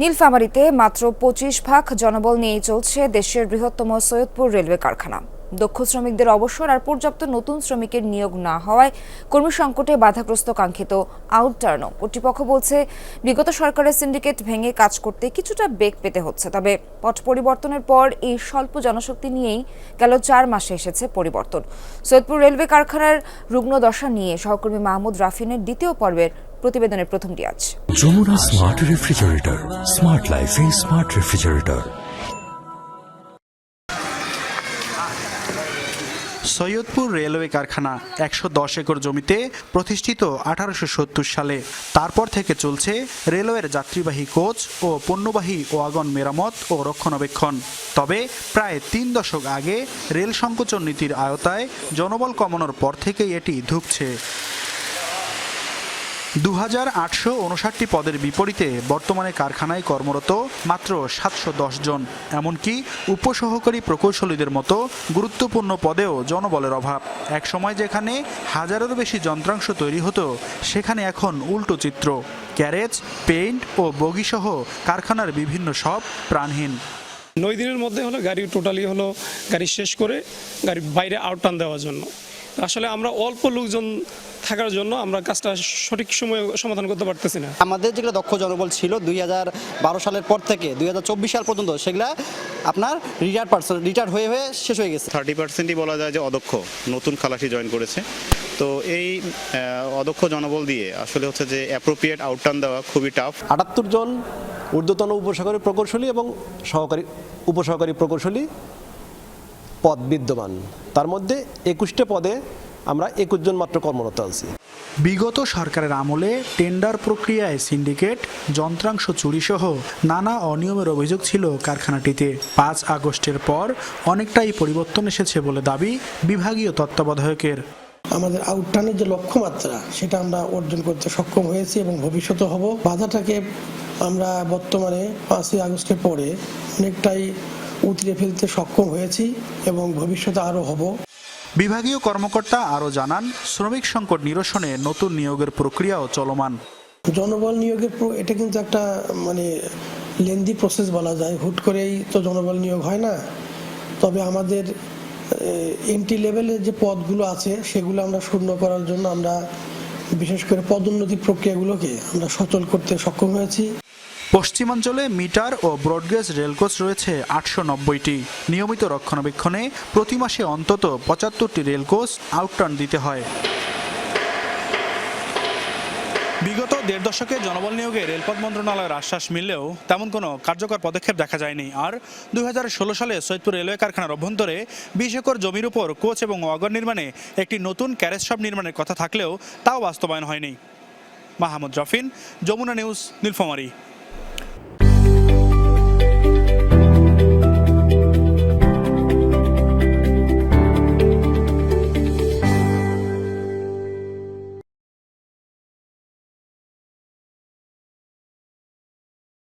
নীলফামারীতে মাত্র পঁচিশ ভাগ জনবল নিয়েই চলছে দেশের বৃহত্তম সৈয়দপুর রেলওয়ে কারখানা। দক্ষ শ্রমিকদের অবসর আর পর্যাপ্ত নতুন শ্রমিকের নিয়োগ না হওয়ায় কর্মী সংকটে বাধাগ্রস্ত কাঙ্ক্ষিত আউটটার্নও। কর্তৃপক্ষ বলছে, বিগত সরকারের সিন্ডিকেট ভেঙে কাজ করতে কিছুটা বেগ পেতে হচ্ছে, তবে পট পরিবর্তনের পর এই স্বল্প জনশক্তি নিয়েই গেল চার মাসে এসেছে পরিবর্তন। সৈয়দপুর রেলওয়ে কারখানার রুগ্ন দশা নিয়ে সহকর্মী মাহমুদ রাফিনের দ্বিতীয় পর্বের প্রতিবেদনের প্রথমটি আজ যমুনা স্মার্ট রেফ্রিজারেটর স্মার্ট লাইফে স্মার্ট রেফ্রিজারেটর সৈয়দপুর রেলওয়ে কারখানা একশো দশ একর জমিতে প্রতিষ্ঠিত আঠারোশো সত্তর সালে তারপর থেকে চলছে রেলওয়ের যাত্রীবাহী কোচ ও পণ্যবাহী ওয়াগন মেরামত ও রক্ষণাবেক্ষণ। তবে প্রায় তিন দশক আগে রেল সংকোচন নীতির আওতায় জনবল কমানোর পর থেকেই এটি ধুঁকছে। দু হাজার আটশো উনষাটটি পদের বিপরীতে বর্তমানে কারখানায় কর্মরত মাত্র সাতশো দশ জন। এমনকি উপসহকারী প্রকৌশলীদের মতো গুরুত্বপূর্ণ পদেও জনবলের অভাব। একসময় যেখানে হাজারেরও বেশি যন্ত্রাংশ তৈরি হতো, সেখানে এখন উল্টো চিত্র। ক্যারেজ পেইন্ট ও বগিসহ কারখানার বিভিন্ন সব প্রাণহীন। নয় দিনের মধ্যে হলো গাড়ি টোটালি হলো গাড়ি শেষ করে গাড়ি বাইরে আউটটান দেওয়ার জন্য। আসলে আমরা অল্প লোকজন থাকার জন্য আমরা কাজটা সঠিক সময়ে সমাধান করতে পারতেছি না। আমাদের যেগুলো দক্ষ জনবল ছিল দু হাজার বারো সালের পর থেকে দু হাজার চব্বিশ সাল পর্যন্ত সেগুলা আপনার রিটায়ার পার্সন রিটায়ার হয়ে হয়ে শেষ হয়ে গেছে। থার্টি পার্সেন্টই বলা যায় যে অদক্ষ নতুন খালাসি জয়েন করেছে। তো এই অদক্ষ জনবল দিয়ে আসলে হচ্ছে যে অ্যাপ্রোপ্রিয়েট আউটটার্ন দেওয়া খুবই টাফ আটাত্তর জন ঊর্ধ্বতন উপসহকারী প্রকৌশলী এবং সহকারী উপসহকারী প্রকৌশলী পদ বিদ্যমান। তার মধ্যে একুশটা পদে আমরা একুশ জন মাত্র কর্মরত আছি। বিগত সরকারের আমলে টেন্ডার প্রক্রিয়ায় সিন্ডিকেট যন্ত্রাংশ চুরিসহ নানা অনিয়মের অভিযোগ ছিল কারখানাটিতে। পাঁচ আগস্টের পর অনেকটাই পরিবর্তন এসেছে বলে দাবি বিভাগীয় তত্ত্বাবধায়কের। আমাদের আউটটানের যে লক্ষ্যমাত্রা সেটা আমরা অর্জন করতে সক্ষম হয়েছি এবং ভবিষ্যতে হব। বাধাটাকে আমরা বর্তমানে পাঁচই আগস্টের পরে অনেকটাই উতরে ফেলতে সক্ষম হয়েছি এবং ভবিষ্যতে আরও হব। বিভাগীয় কর্মকর্তা আরও জানান শ্রমিক সংকট নিরসনে নতুন নিয়োগের প্রক্রিয়াও চলমান। জনবল নিয়োগের এটা কিন্তু একটা মানে লেন্দি প্রসেস বলা যায়। হুট করেই তো জনবল নিয়োগ হয় না। তবে আমাদের এন্ট্রি লেভেলের যে পদগুলো আছে সেগুলো আমরা শূন্য করার জন্য আমরা বিশেষ করে পদোন্নতি প্রক্রিয়াগুলোকে আমরা সচল করতে সক্ষম হয়েছি। পশ্চিমাঞ্চলে মিটার ও ব্রডগেজ রেলকোচ রয়েছে আটশো নব্বইটি। নিয়মিত রক্ষণাবেক্ষণে প্রতি মাসে অন্তত পঁচাত্তরটি রেলকোচ আউটটার্ন দিতে হয়। বিগত দেড় দশকে জনবল নিয়োগে রেলপথ মন্ত্রণালয়ের আশ্বাস মিললেও তেমন কোনো কার্যকর পদক্ষেপ দেখা যায়নি। আর দু হাজার ষোলো সালে সৈয়দপুর রেলওয়ে কারখানার অভ্যন্তরে বিশ একর জমির উপর কোচ এবং ওয়াগন নির্মাণে একটি নতুন ক্যারেজ শপ নির্মাণের কথা থাকলেও তাও বাস্তবায়ন হয়নি। মাহমুদ রফিন, যমুনা নিউজ, নীলফামারী।